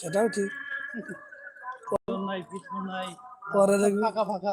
সেটাও ঠিক। নাই কিছু নাই। পরে ফাঁকা ফাঁকা।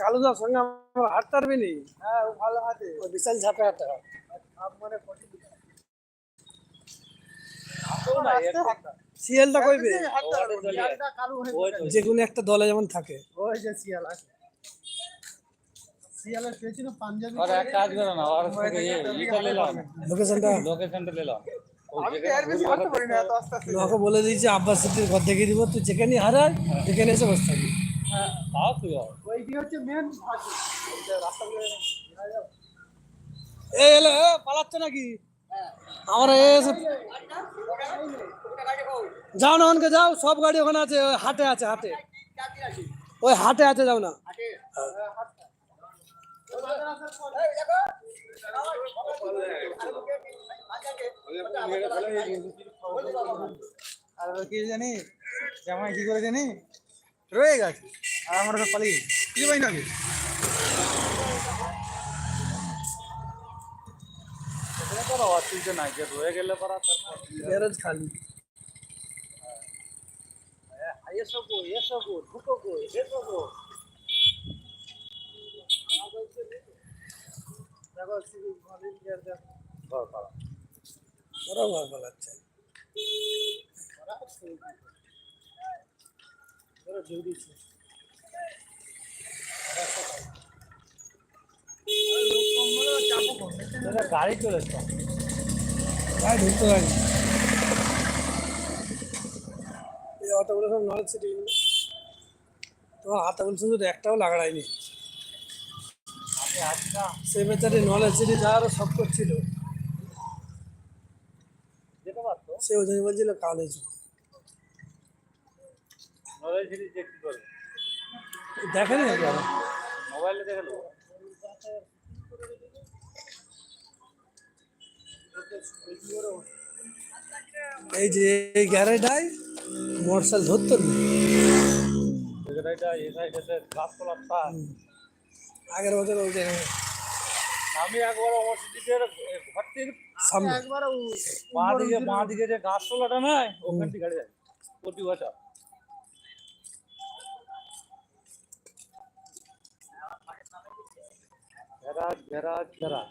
কালুদার সঙ্গে আমার হাট পারবি নি? হ্যাঁ ও ভালো হাতে। ও বিশাল ঝাপে হাটে মানে একটা দলে যেমন থাকে। ওই যে বলে দিয়েছি আব্বাস ঘর দেখিয়ে দিব তুই যেখানে হারায় সেখানে এসে বসে থাকি সাফ ওইটি হচ্ছে মেন এ এলে পালাচ্ছে নাকি? আমার এসে যাও না ওখানকে যাও সব গাড়ি ওখানে আছে হাটে আছে হাটে। ওই হাটে আছে যাও না। আর কি জানি? জামাই কি করে জানি? রয়ে গেছে। আর আমরা তো পালিয়ে কি পাই নাকি? অসুবিধা নাই যে রয়ে গেলে পরা গ্যারেজ খালি। এসো গো এসো গো ঢুকো গো এসো গো ঘর পাড়া ওরা পালাচ্ছে। গাড়ি চলে এই অটোগুলো সব নলেজ সিটি তোমার হাতে শুধু একটাও লাগাড়ায়নি সে বেচারি নলেজ সিটি যাওয়ারও সব করছিল সে ওই জন্য বলছিল কাল সিরিজ দেখেনি নাকি আরও? মোবাইলে দেখে নেব। এই যে এই মোটরসাইকেল ধরতো না। আগের বছর ওই আমি একবার আমার সিটির ঘর থেকে সামনে একবার বাঁ দিকে বাঁ দিকে যে নাই ওখান থেকে গাড়ি যায়। প্রতি বছর। घरा घरा घरा